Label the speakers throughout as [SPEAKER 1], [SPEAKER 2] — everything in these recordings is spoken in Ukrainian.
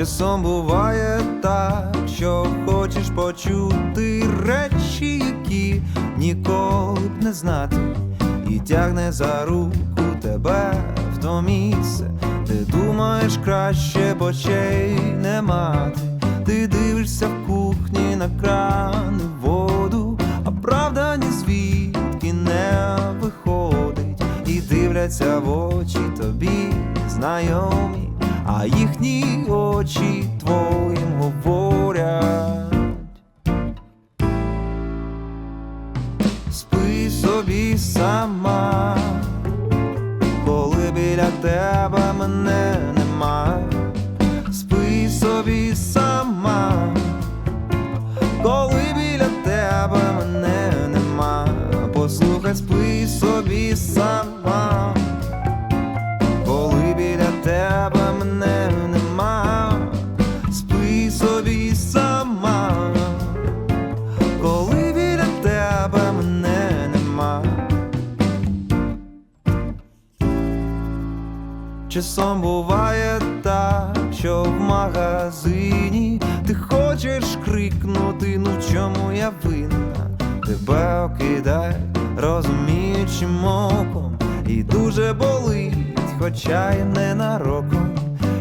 [SPEAKER 1] Часом буває так, що хочеш почути речі, які ніколи б не знати, і тягне за руку тебе в то місце, де думаєш краще б очей не мати. Ти дивишся в кухні на крани воду, а правда ні звідки не виходить, і дивляться в очі тобі знайомі, а їхні очі твоїм говорять. Спи собі сама, коли біля тебе мене немає. Спи собі сама, коли біля тебе мене нема. Послухай, спи собі сама, Часом буває так, що в магазині ти хочеш крикнути, ну чому я винна, тебе окидай розуміючим оком, і дуже болить, хоча й ненароком,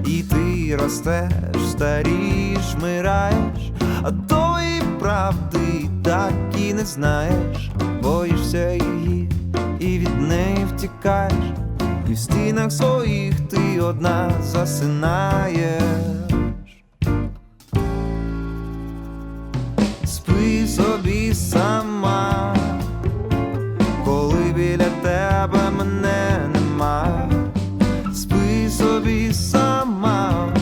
[SPEAKER 1] і ти ростеш, старієш, мираєш, а тої правди так і не знаєш, боїшся її і від неї втікаєш. І в стінах своїх ти одна засинаєш. Спи собі сама, коли біля тебе мене нема. Спи собі сама,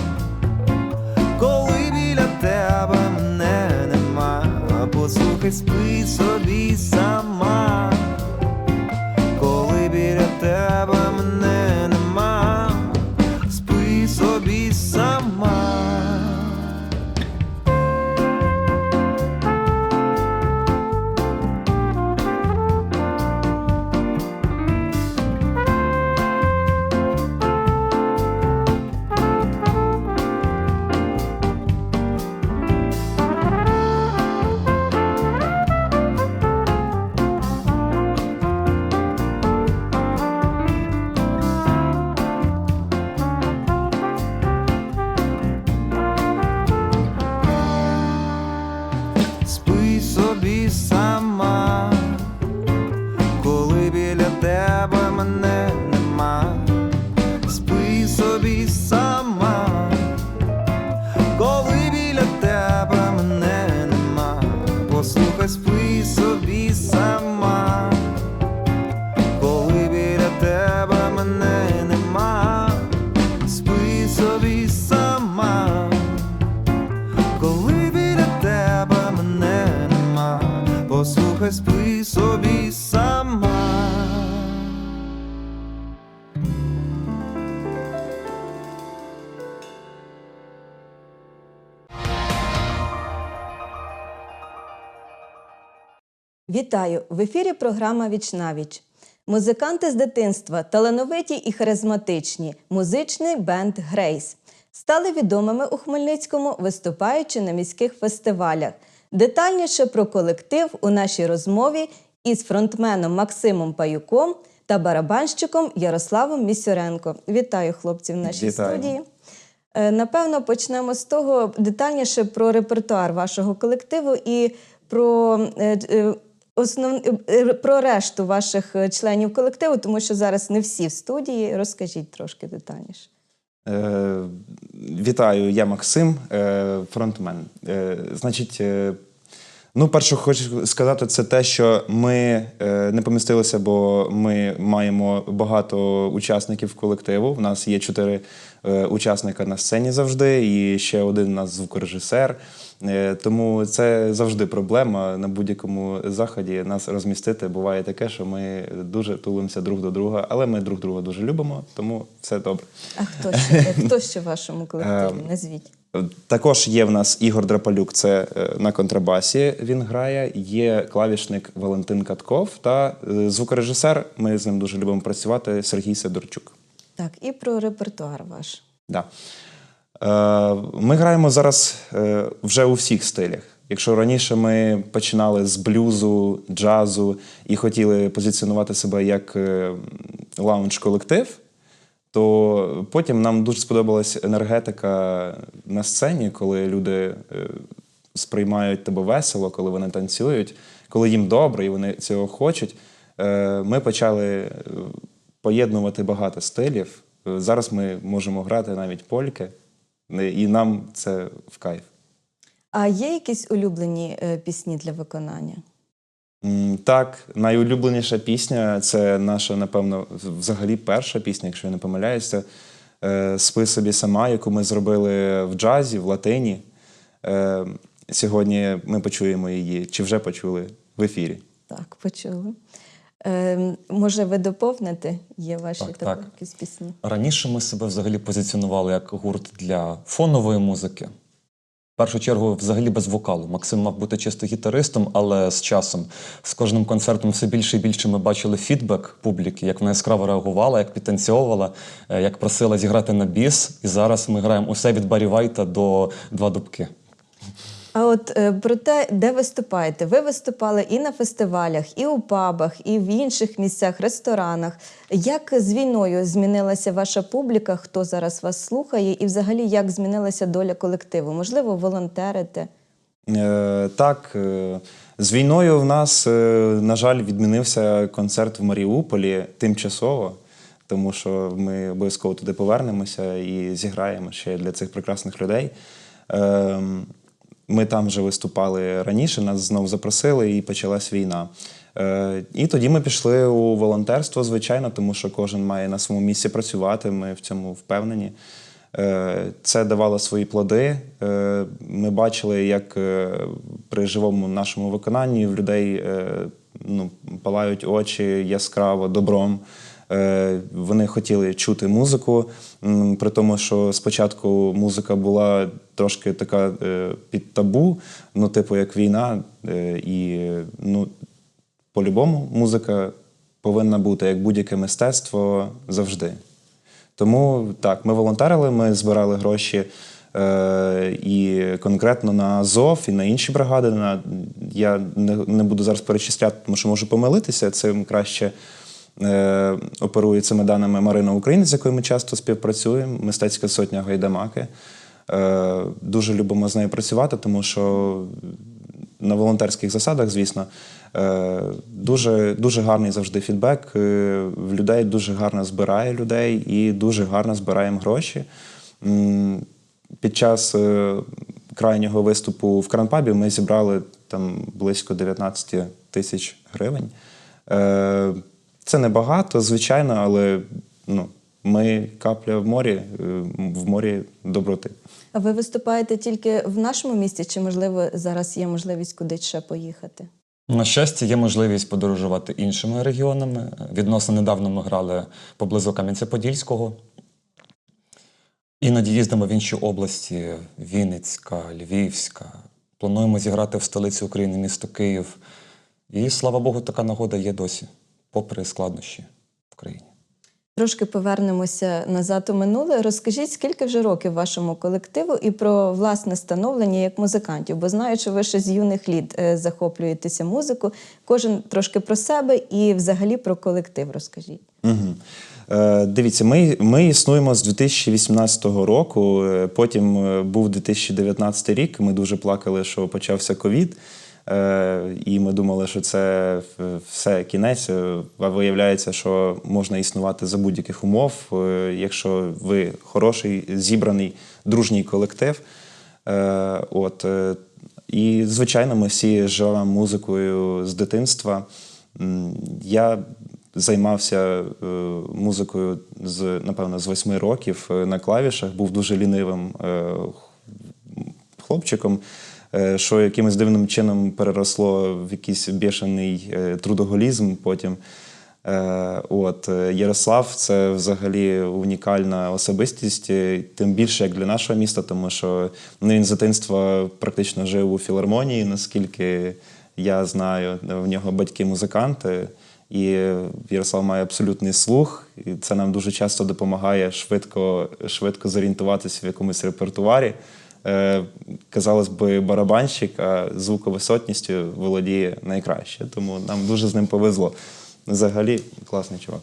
[SPEAKER 1] коли біля тебе мене нема. Послухай, спи собі сама
[SPEAKER 2] Вітаю! В ефірі програма Вічнавіч. Музиканти з дитинства, талановиті і харизматичні, музичний бенд Грейс стали відомими у Хмельницькому, виступаючи на міських фестивалях. Детальніше про колектив у нашій розмові із фронтменом Максимом Паюком та барабанщиком Ярославом Місюренко. Вітаю хлопців в нашій
[SPEAKER 1] Вітаю.
[SPEAKER 2] студії. Е, Напевно, почнемо з того детальніше про репертуар вашого колективу і про, е, е, основ... е, про решту ваших е, членів колективу, тому що зараз не всі в студії. Розкажіть трошки детальніше.
[SPEAKER 3] Е, Вітаю, я Максим, е, фронтмен. Е, Значить, е, ну, перше, хочу сказати, це те, що ми е, не помістилися, бо ми маємо багато учасників колективу. У нас є чотири е, учасника на сцені завжди, і ще один у нас звукорежисер. Е, Тому це завжди проблема на будь-якому заході нас розмістити. Буває таке, що ми дуже тулимося друг до друга, але ми друг друга дуже любимо, тому все добре.
[SPEAKER 2] А хто ще, хто ще в вашому колективі?
[SPEAKER 3] Ем,
[SPEAKER 2] Назвіть.
[SPEAKER 3] Також є в нас Ігор Драпалюк, це е, на контрабасі він грає. Є клавішник Валентин Катков та е, звукорежисер. Ми з ним дуже любимо працювати. Сергій Сидорчук.
[SPEAKER 2] Так, і про репертуар ваш.
[SPEAKER 3] Да. Е, Ми граємо зараз е, вже у всіх стилях. Якщо раніше ми починали з блюзу, джазу і хотіли позиціонувати себе як е, лаунж-колектив, то потім нам дуже сподобалась енергетика на сцені, коли люди сприймають тебе весело, коли вони танцюють, коли їм добре і вони цього хочуть. Ми почали поєднувати багато стилів. Зараз ми можемо грати навіть польки, і нам це в кайф.
[SPEAKER 2] А є якісь улюблені е, пісні для виконання?
[SPEAKER 3] Так, найулюбленіша пісня це наша, напевно, взагалі перша пісня, якщо я не помиляюся. е, Спи собі сама, яку ми зробили в джазі, в латині. Е, Сьогодні ми почуємо її, чи вже почули в ефірі.
[SPEAKER 2] Так, почули. Е, може, ви доповните? Є ваші
[SPEAKER 4] Так, так.
[SPEAKER 2] якісь пісні?
[SPEAKER 4] Раніше ми себе взагалі позиціонували як гурт для фонової музики. В першу чергу, взагалі без вокалу. Максим мав бути чисто гітаристом, але з часом, з кожним концертом все більше і більше ми бачили фідбек публіки, як вона яскраво реагувала, як підтанцьовувала, е, як просила зіграти на біс. І зараз ми граємо усе від Барі Вайта до два дубки.
[SPEAKER 2] А от е, про те, де виступаєте? Ви виступали і на фестивалях, і у пабах, і в інших місцях, ресторанах. Як з війною змінилася ваша публіка? Хто зараз вас слухає, і взагалі як змінилася доля колективу? Можливо, волонтерите?
[SPEAKER 3] Е, Так, е, з війною в нас, е, на жаль, відмінився концерт в Маріуполі тимчасово, тому що ми обов'язково туди повернемося і зіграємо ще для цих прекрасних людей. Ми там вже виступали раніше, нас знову запросили і почалась війна. Е, І тоді ми пішли у волонтерство, звичайно, тому що кожен має на своєму місці працювати. Ми в цьому впевнені. Е, Це давало свої плоди. Е, Ми бачили, як при живому нашому виконанні в людей ну, палають очі яскраво, добром. Е, Вони хотіли чути музику, при тому, що спочатку музика була трошки така е, під табу, ну, типу, як війна, е, і ну, по-любому музика повинна бути як будь-яке мистецтво завжди. Тому так, ми волонтерили, ми збирали гроші і конкретно на Азов, і на інші бригади. На, я не, не буду зараз перечисляти, тому що можу помилитися. Цим краще оперує цими даними Марина Українець, з якою ми часто співпрацюємо, мистецька сотня Гайдамаки. Е, дуже любимо з нею працювати, тому що на волонтерських засадах, звісно, е, дуже, дуже гарний завжди фідбек. е, В людей дуже гарно збирає людей і дуже гарно збираємо гроші. Під час е, крайнього виступу в Кранпабі ми зібрали там близько 19 тисяч гривень. Це небагато, звичайно, але ну, ми капля в морі, е, в морі доброти.
[SPEAKER 2] А ви виступаєте тільки в нашому місті, чи можливо зараз є можливість кудись ще поїхати?
[SPEAKER 4] На щастя, є можливість подорожувати іншими регіонами. Відносно недавно ми грали поблизу Кам'янця-Подільського. Іноді їздимо в інші області: Вінницька, Львівська. Плануємо зіграти в столиці України, місто Київ. І слава Богу, така нагода є досі, попри складнощі в країні.
[SPEAKER 2] Трошки повернемося назад у минуле. Розкажіть, скільки вже років вашому колективу і про власне становлення як музикантів, бо знаю, що ви ще з юних літ е, захоплюєтеся музику. Кожен трошки про себе і взагалі про колектив розкажіть.
[SPEAKER 3] Угу. Е, дивіться, ми, ми існуємо з 2018 року. е, Потім був 2019 рік. Ми дуже плакали, що почався ковід. Е, і ми думали, що це все кінець. Е, А виявляється, що можна існувати за будь-яких умов, е, якщо ви хороший, зібраний, дружній колектив. От, і, звичайно, ми всі живемо музикою з дитинства. Я займався музикою з, напевно, з восьми років на клавішах, був дуже лінивим хлопчиком, що якимось дивним чином переросло в якийсь бішений е, трудоголізм потім. Е, От е, Ярослав це взагалі унікальна особистість, е, тим більше як для нашого міста, тому що ну, він з дитинства практично жив у філармонії, наскільки я знаю. В нього батьки музиканти, І Ярослав має абсолютний слух, і це нам дуже часто допомагає швидко, швидко зорієнтуватися в якомусь репертуарі. Е, казалось би, барабанщик, а звуковисотністю володіє найкраще. Тому нам дуже з ним повезло. Взагалі, класний чувак.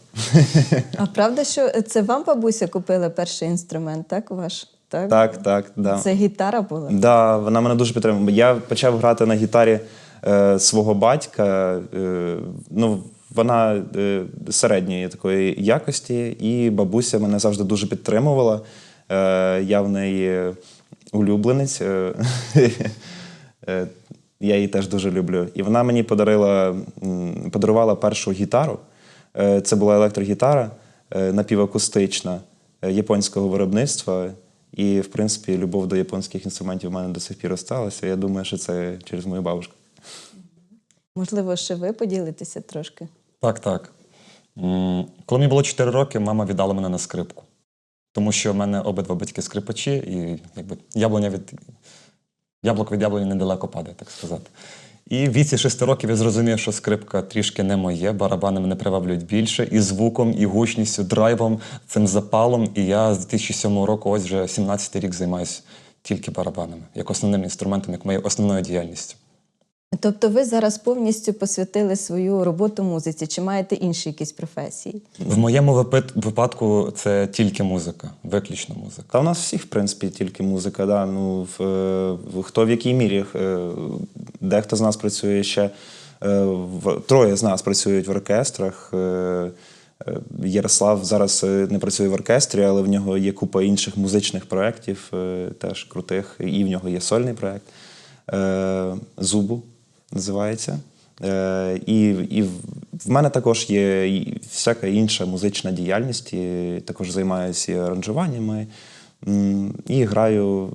[SPEAKER 2] А правда, що це вам бабуся купила перший інструмент, так ваш? Так,
[SPEAKER 3] Так, так, да.
[SPEAKER 2] Це гітара була.
[SPEAKER 3] Да, вона мене дуже підтримує. Я почав грати на гітарі е, свого батька. Е, ну, вона е, середньої такої якості, і бабуся мене завжди дуже підтримувала. Е, я в неї улюбленець. Е, я її теж дуже люблю. І вона мені подарила, подарувала першу гітару. Е, Це була електрогітара е, напівакустична японського виробництва. І, в принципі, любов до японських інструментів у мене до сих пір осталася. Я думаю, що це через мою бабушку.
[SPEAKER 2] Можливо, ще ви поділитеся трошки.
[SPEAKER 4] Так, так. Коли мені було 4 роки, мама віддала мене на скрипку. Тому що в мене обидва батьки скрипачі, і якби яблуня від яблук від яблуні недалеко падає, так сказати. І в віці 6 років я зрозумів, що скрипка трішки не моє, барабани мене приваблюють більше і звуком, і гучністю, драйвом, цим запалом. І я з 2007 року, ось вже 17 рік займаюся тільки барабанами, як основним інструментом, як моєю основною діяльністю.
[SPEAKER 2] Тобто ви зараз повністю посвятили свою роботу музиці, чи маєте інші якісь професії?
[SPEAKER 4] В моєму випадку це тільки музика, виключно музика.
[SPEAKER 3] Та у нас всіх, в принципі, тільки музика. Да? Ну, в, е, в- хто в якій мірі. Е, Дехто з нас працює ще. е, В, троє з нас працюють в оркестрах. Ярослав зараз не працює в оркестрі, але в нього є купа інших музичних проєктів, теж крутих, і в нього є сольний проєкт. Зубу називається. Е, І, і в- мене також є всяка інша музична діяльність. І також займаюся і аранжуваннями і граю,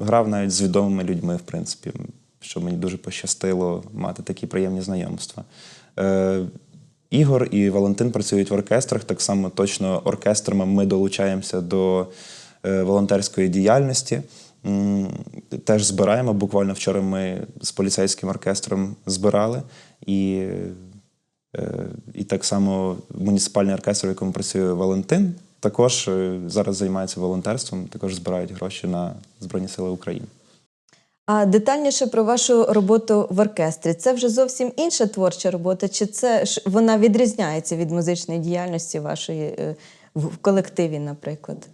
[SPEAKER 3] грав навіть з відомими людьми, в принципі, що мені дуже пощастило мати такі приємні знайомства. Е, Ігор і Валентин працюють в оркестрах. Так само точно оркестрами ми долучаємося до е, волонтерської діяльності. Теж збираємо. Буквально вчора ми з поліцейським оркестром збирали. І, е, і так само муніципальний оркестр, в якому працює Валентин, також е, зараз займається волонтерством, також збирають гроші на Збройні Сили України.
[SPEAKER 2] А детальніше про вашу роботу в оркестрі. Це вже зовсім інша творча робота, чи це ж вона відрізняється від музичної діяльності вашої е, в колективі, наприклад?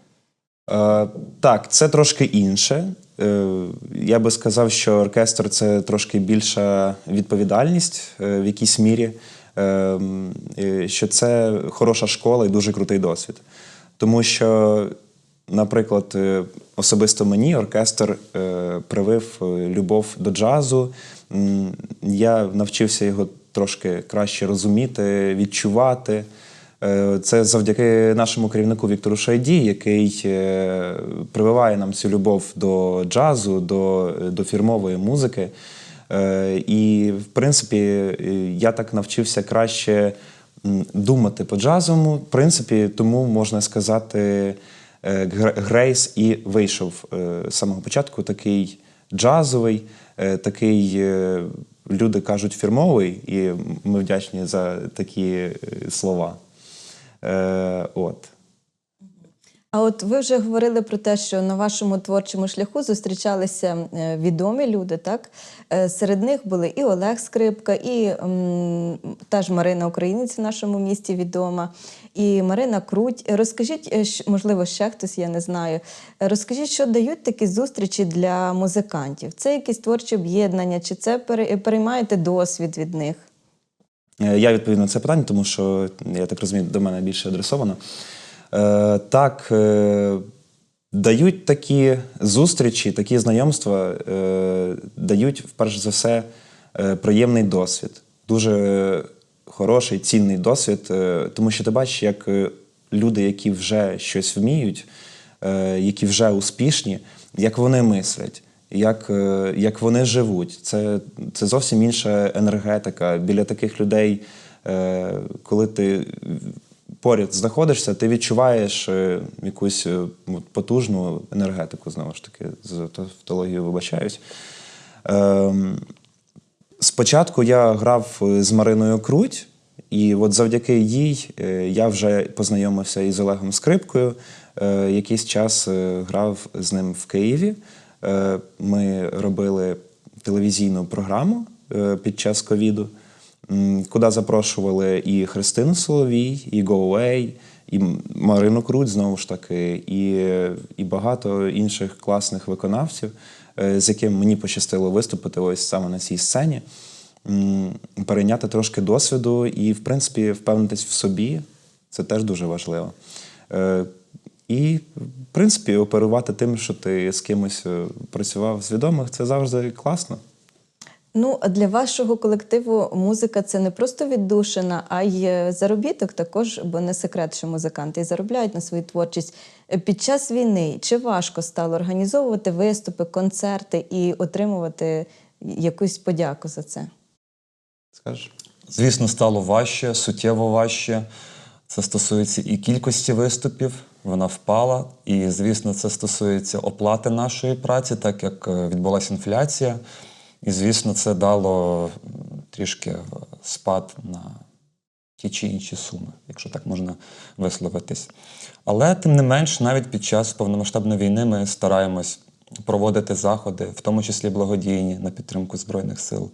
[SPEAKER 3] Е, так, це трошки інше. Е, я би сказав, що оркестр це трошки більша відповідальність е, в якійсь мірі, е, м, е, що це хороша школа і дуже крутий досвід. Тому що, наприклад, особисто мені оркестр привив любов до джазу. Я навчився його трошки краще розуміти, відчувати. Е, Це завдяки нашому керівнику Віктору Шайді, який е, прививає нам цю любов до джазу, до, до фірмової музики. Е, І, в принципі, е, я так навчився краще думати по джазовому. В принципі, тому можна сказати, е, Грейс і вийшов е, з самого початку такий джазовий, е, такий. е, Люди кажуть фірмовий, і ми вдячні за такі е, слова. Е, от.
[SPEAKER 2] А от ви вже говорили про те, що на вашому творчому шляху зустрічалися е, відомі люди, так? Е, Серед них були і Олег Скрипка, і м, та ж Марина Українець в нашому місті відома, і Марина Круть. Розкажіть, е, можливо, ще хтось, я не знаю. Розкажіть, що дають такі зустрічі для музикантів? Це якісь творчі об'єднання, чи це переймаєте досвід від них?
[SPEAKER 3] Е, Я відповім на це питання, тому що я так розумію, до мене більше адресовано. Е, так, е, дають такі зустрічі, такі знайомства, дають, вперше за все, приємний досвід. Дуже хороший, цінний досвід, тому що ти бачиш, як люди, які вже щось вміють, які вже успішні, як вони мислять. Як, е, як вони живуть, це, це зовсім інша енергетика. Біля таких людей, е, коли ти поряд знаходишся, ти відчуваєш е, якусь потужну енергетику, знову ж таки, з тавтологією вибачаюсь. Ем, Спочатку я грав з Мариною Круть. І от завдяки їй я вже познайомився із Олегом Скрипкою. Якийсь час грав з ним в Києві. Е, Ми робили телевізійну програму е, під час ковіду, куди запрошували і Христину Соловій, і Away, і Марину Круть, знову ж таки, і, і багато інших класних виконавців, е, з яким мені пощастило виступити ось саме на цій сцені, перейняти трошки досвіду і, в принципі, впевнитись в собі. Це теж дуже важливо. І, в принципі, оперувати тим, що ти з кимось е, працював з відомих, це завжди класно.
[SPEAKER 2] Ну, а для вашого колективу музика це не просто віддушина, а й е, заробіток також, бо не секрет, що музиканти і заробляють на свою творчість. Е, Під час війни чи важко стало організовувати виступи, концерти і отримувати якусь подяку за це?
[SPEAKER 3] Скажеш?
[SPEAKER 4] Звісно, стало важче, суттєво важче. Це стосується і кількості виступів, вона впала. І, звісно, це стосується оплати нашої праці, так як е, відбулася інфляція. І, звісно, це дало трішки е, спад на ті чи інші суми, якщо так можна висловитись. Але тим не менш, навіть під час повномасштабної війни ми стараємось проводити заходи, в тому числі благодійні на підтримку Збройних сил.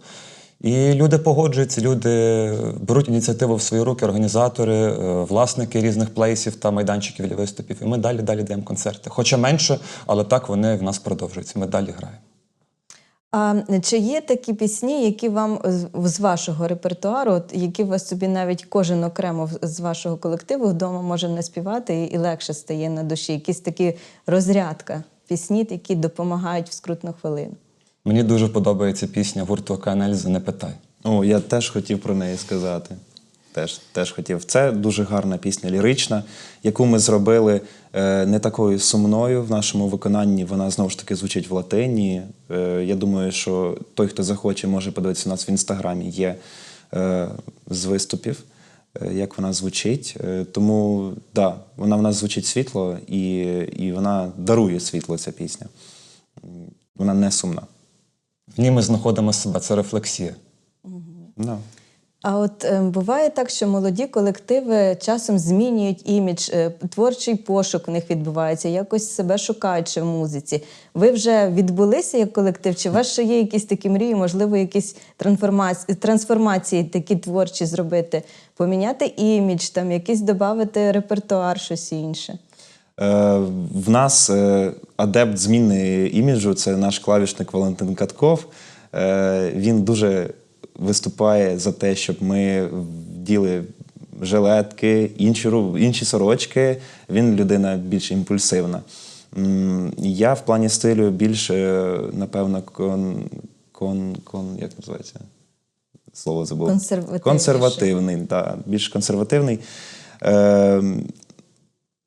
[SPEAKER 4] І люди погоджуються, люди беруть ініціативу в свої руки, організатори, е, власники різних плейсів та майданчиків для виступів. І ми далі далі даємо концерти. Хоча менше, але так вони в нас продовжуються. Ми далі граємо.
[SPEAKER 2] А чи є такі пісні, які вам з- вашого репертуару, от, які вас собі навіть кожен окремо з вашого колективу вдома може не співати і, і легше стає на душі? Якісь такі розрядка пісні, які допомагають в скрутну хвилину?
[SPEAKER 4] Мені дуже подобається пісня гурту Океанельзи Не питай.
[SPEAKER 3] О, я теж хотів про неї сказати. Теж, теж хотів. Це дуже гарна пісня лірична, яку ми зробили е, не такою сумною в нашому виконанні. Вона знову ж таки звучить в латині. Е, я думаю, що той, хто захоче, може подивитися у нас в інстаграмі, є е, з виступів, е, як вона звучить. Е, тому да, вона в нас звучить світло, і, і вона дарує світло, ця пісня. Вона не сумна.
[SPEAKER 4] В ній ми знаходимо себе, це рефлексія.
[SPEAKER 3] Да.
[SPEAKER 2] А от е, буває так, що молоді колективи часом змінюють імідж, е, творчий пошук у них відбувається, якось себе шукаючи в музиці. Ви вже відбулися як колектив? Чи у вас ще є якісь такі мрії, можливо, якісь трансформації, трансформації такі творчі зробити, поміняти імідж, там якийсь додати репертуар, щось інше?
[SPEAKER 3] Е, В нас е, адепт зміни іміджу це наш клавішник Валентин Катков. Е, Він дуже виступає за те, щоб ми вділи жилетки, інші, інші сорочки. Він людина більш імпульсивна. Я в плані стилю більш, напевно, кон, кон, кон, як називається? Слово забув.
[SPEAKER 2] Консервативніше.
[SPEAKER 3] Консервативний, да, більш консервативний.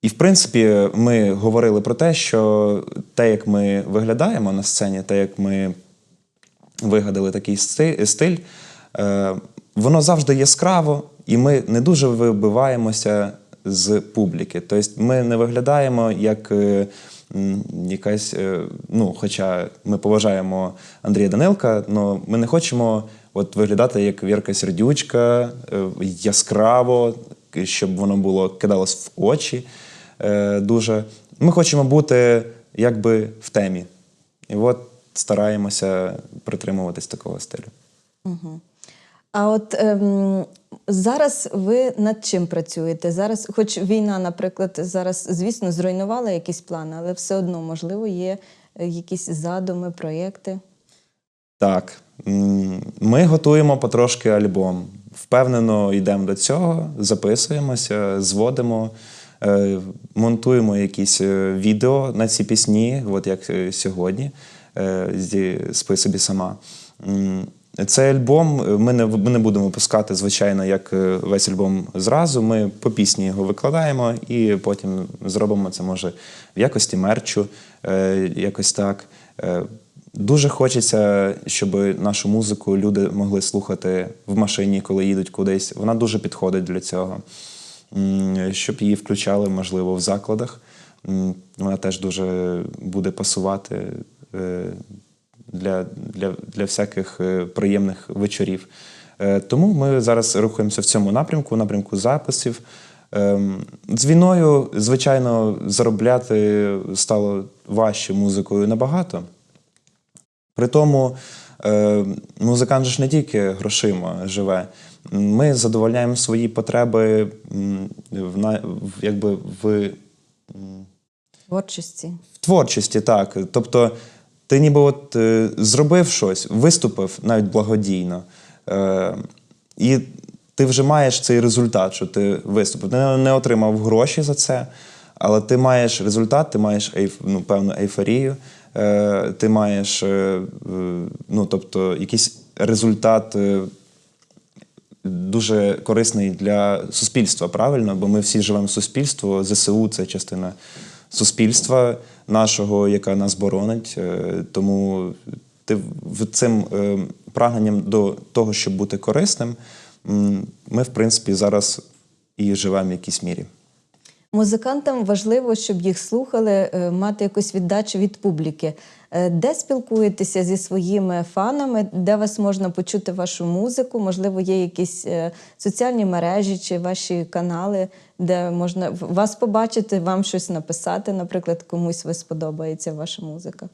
[SPEAKER 3] І в принципі, ми говорили про те, що те, як ми виглядаємо на сцені, те, як ми вигадали такий стиль, е, воно завжди яскраво, і ми не дуже вибиваємося з публіки. Тобто ми не виглядаємо як е, якась, е, ну, хоча ми поважаємо Андрія Данилка, але ми не хочемо от виглядати як Вірка Сердючка, яскраво, щоб воно було кидалось в очі дуже. Ми хочемо бути якби в темі. І от стараємося притримуватись такого стилю.
[SPEAKER 2] А от ем, зараз ви над чим працюєте? Зараз, хоч війна, наприклад, зараз, звісно, зруйнувала якісь плани, але все одно, можливо, є е, якісь задуми, проєкти.
[SPEAKER 3] Так, ми готуємо потрошки альбом. Впевнено йдемо до цього, записуємося, зводимо, е, монтуємо якісь е, відео на ці пісні, от як е, сьогодні, е, «Спи собі сама. Цей альбом е, ми не, ми не будемо випускати, звичайно, як е, весь альбом зразу. Ми по пісні його викладаємо і потім зробимо це, може, в якості мерчу, е, якось так. Е, Дуже хочеться, щоб нашу музику люди могли слухати в машині, коли їдуть кудись. Вона дуже підходить для цього. Щоб її включали, можливо, в закладах. Вона теж дуже буде пасувати е, для, для, для всяких е, приємних вечорів. Е, Тому ми зараз рухаємося в цьому напрямку, в напрямку записів. Ем, З війною, звичайно, заробляти стало важче музикою набагато. При тому музикант ж не тільки грошима живе. Ми задовольняємо свої потреби в, якби в
[SPEAKER 2] Творчості.
[SPEAKER 3] в творчості, так. Тобто, ти ніби от е, зробив щось, виступив навіть благодійно, е, і ти вже маєш цей результат, що ти виступив. Ти не, отримав гроші за це, але ти маєш результат, ти маєш ну, певну ейфорію, е, ти маєш е, е, ну, тобто, якийсь результат. Дуже корисний для суспільства, правильно? Бо ми всі живемо в суспільстві. ЗСУ це частина суспільства нашого, яка нас боронить. Е, Тому ти цим е, прагненням до того, щоб бути корисним, ми, в принципі, зараз і живемо в якійсь мірі.
[SPEAKER 2] Музикантам важливо, щоб їх слухали, е, мати якусь віддачу від публіки. Е, Де спілкуєтеся зі своїми фанами, де вас можна почути вашу музику? Можливо, є якісь е, соціальні мережі чи ваші канали, де можна вас побачити, вам щось написати, наприклад, комусь ви сподобається ваша музика.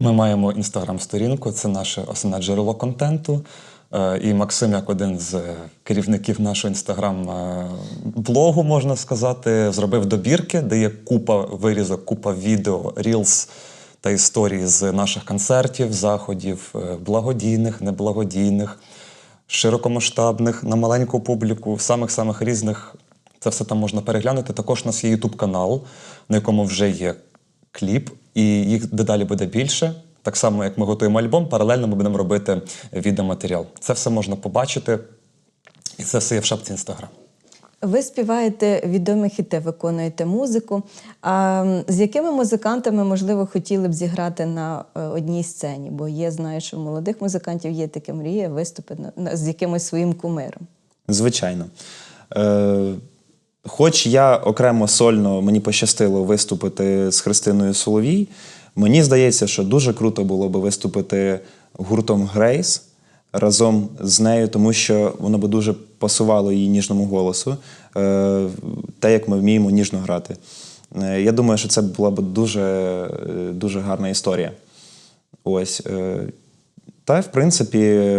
[SPEAKER 4] Ми маємо інстаграм-сторінку, це наше основне джерело контенту. Е, І Максим, як один з керівників нашого інстаграм-блогу, можна сказати, зробив добірки, де є купа вирізок, купа відео, рілс та історії з наших концертів, заходів, е, благодійних, неблагодійних, широкомасштабних, на маленьку публіку, самих-самих різних. Це все там можна переглянути. Також у нас є YouTube канал, на якому вже є кліп, і їх дедалі буде більше. Так само, як ми готуємо альбом, паралельно ми будемо робити відеоматеріал. Це все можна побачити, і це все є в шапці Інстаграм.
[SPEAKER 2] Ви співаєте відомі хіти, виконуєте музику. А з якими музикантами, можливо, хотіли б зіграти на е, одній сцені? Бо є, знаю, що в молодих музикантів є таке мрія виступити з якимось своїм кумиром.
[SPEAKER 3] Звичайно. Е, хоч я окремо сольно мені пощастило виступити з Христиною Соловій, мені здається, що дуже круто було би виступити гуртом Грейс разом з нею, тому що воно би дуже пасувало її ніжному голосу, е, те, як ми вміємо ніжно грати. Е, я думаю, що це була б дуже, е, дуже гарна історія. Ось. Та, в принципі,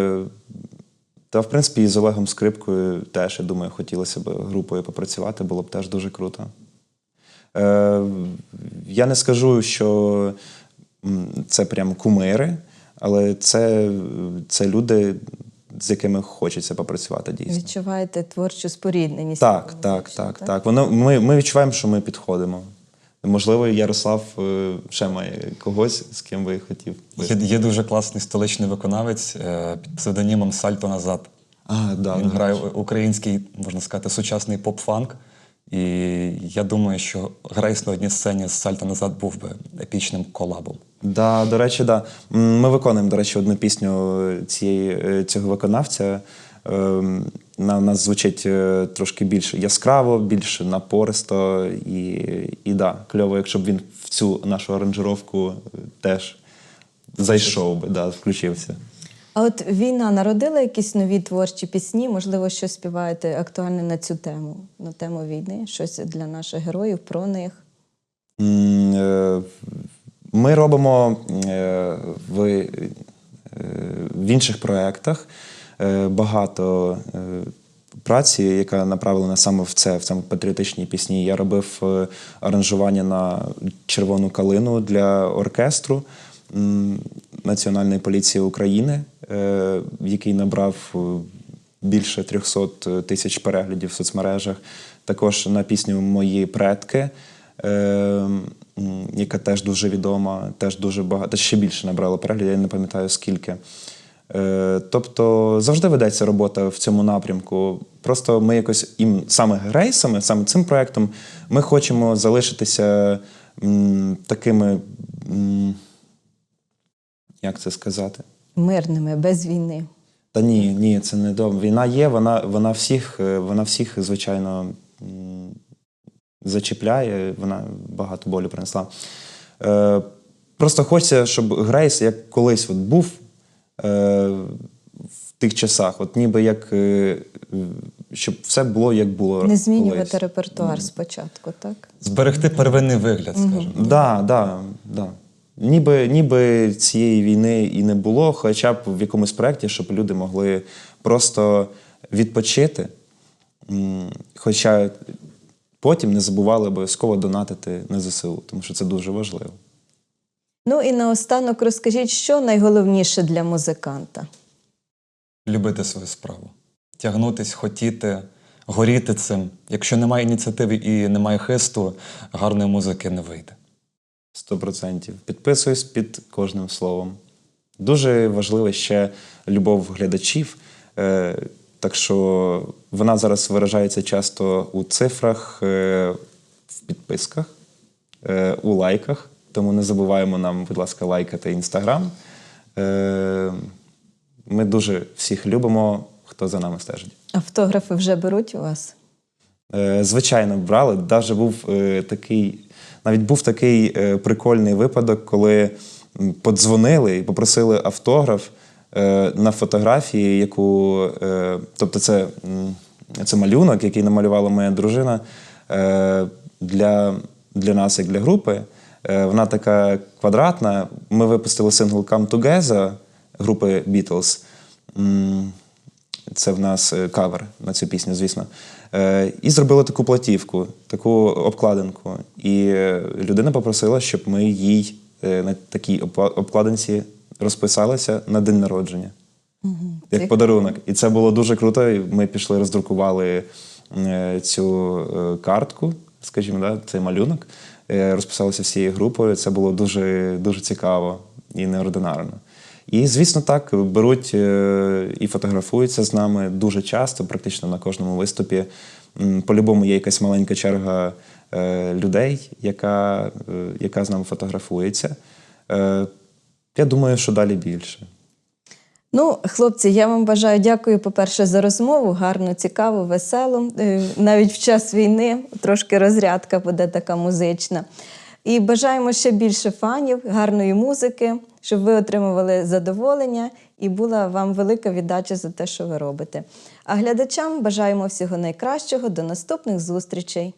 [SPEAKER 3] та, в принципі, з Олегом Скрипкою теж, я думаю, хотілося б групою попрацювати, було б теж дуже круто. Я не скажу, що це прям кумири, але це, це люди, з якими хочеться попрацювати дійсно.
[SPEAKER 2] Відчуваєте творчу спорідненість?
[SPEAKER 3] Так, так, так, так. Воно, ми, ми відчуваємо, що ми підходимо. Можливо, Ярослав е, ще має когось, з ким би хотів.
[SPEAKER 4] Є, є дуже класний столичний виконавець е, під псевдонімом Сальто назад.
[SPEAKER 3] А, да,
[SPEAKER 4] Він грає український, можна сказати, сучасний поп-фанк. І я думаю, що Грейс на одній сцені з Сальто назад був би епічним колабом.
[SPEAKER 3] Да, до речі, да. Ми виконуємо, до речі, одну пісню цієї, е, цього виконавця. Ем, На нас звучить е, трошки більш яскраво, більш напористо і, і да, кльово, якщо б він в цю нашу аранжировку е, теж зайшов би, да, включився.
[SPEAKER 2] А от війна народила якісь нові творчі пісні, можливо, що співаєте актуальне на цю тему, на тему війни, щось для наших героїв, про них.
[SPEAKER 3] Е, Ми робимо е, в, е, в інших проєктах багато праці, яка направлена саме в це, в саме патріотичні пісні. Я робив аранжування на червону калину для оркестру Національної поліції України, який набрав е, більше 300 тисяч переглядів в соцмережах. Також на пісню Мої предки, е, яка теж дуже відома, теж дуже багато, ще більше набрала переглядів, я не пам'ятаю скільки. Е, Тобто завжди ведеться робота в цьому напрямку. Просто ми якось їм саме грейсами, саме цим проектом, ми хочемо залишитися м, такими, м, як це сказати?
[SPEAKER 2] Мирними, без війни.
[SPEAKER 3] Та ні, ні, це не добре. Війна є, вона, вона всіх, е, вона всіх, звичайно, зачіпляє, вона багато болю принесла. Е, просто хочеться, щоб Грейс, як колись от був, е, в тих часах. От ніби як е, щоб все було як було.
[SPEAKER 2] Не змінювати
[SPEAKER 3] колись.
[SPEAKER 2] репертуар спочатку, так?
[SPEAKER 4] Зберегти первинний вигляд, скажімо.
[SPEAKER 3] Да, да, да. Ніби, ніби цієї війни і не було, хоча б в якомусь проєкті, щоб люди могли просто відпочити. Хоча потім не забували обов'язково донатити на ЗСУ, тому що це дуже важливо.
[SPEAKER 2] Ну і наостанок розкажіть, що найголовніше для музиканта.
[SPEAKER 4] Любити свою справу, тягнутись, хотіти, горіти цим. Якщо немає ініціативи і немає хисту, гарної музики не вийде.
[SPEAKER 3] Сто процентів. Підписуюсь під кожним словом. Дуже важлива ще любов глядачів. Е, так що вона зараз виражається часто у цифрах, е, в підписках, е, у лайках. Тому не забуваємо нам, будь ласка, лайкати інстаграм. Ми дуже всіх любимо, хто за нами стежить.
[SPEAKER 2] Автографи вже беруть у вас?
[SPEAKER 3] Е, Звичайно, брали. Даже був е, такий, навіть був такий е, прикольний випадок, коли подзвонили і попросили автограф на фотографії, яку, тобто це, це малюнок, який намалювала моя дружина для, для нас, як для групи. Вона така квадратна. Ми випустили сингл Come Together групи Beatles. Це в нас кавер на цю пісню, звісно. Е, І зробили таку платівку, таку обкладинку. І е, людина попросила, щоб ми їй е, на такій обкладинці розписалися на день народження. Як
[SPEAKER 2] Це-
[SPEAKER 3] подарунок. І це було дуже круто. Ми пішли, роздрукували цю картку, скажімо, да, цей малюнок. Розписалися всією групою. Це було дуже, дуже цікаво і неординарно. І, звісно, так, беруть е, і фотографуються з нами дуже часто, практично на кожному виступі. По-любому є якась маленька черга е, людей, яка, е, яка з нами фотографується. Я думаю, що далі більше.
[SPEAKER 2] Ну, хлопці, я вам бажаю дякую, по-перше, за розмову. Гарну, цікаву, веселу. Е, Навіть в час війни трошки розрядка буде така музична. І бажаємо ще більше фанів, гарної музики, щоб ви отримували задоволення і була вам велика віддача за те, що ви робите. А глядачам бажаємо всього найкращого. До наступних зустрічей.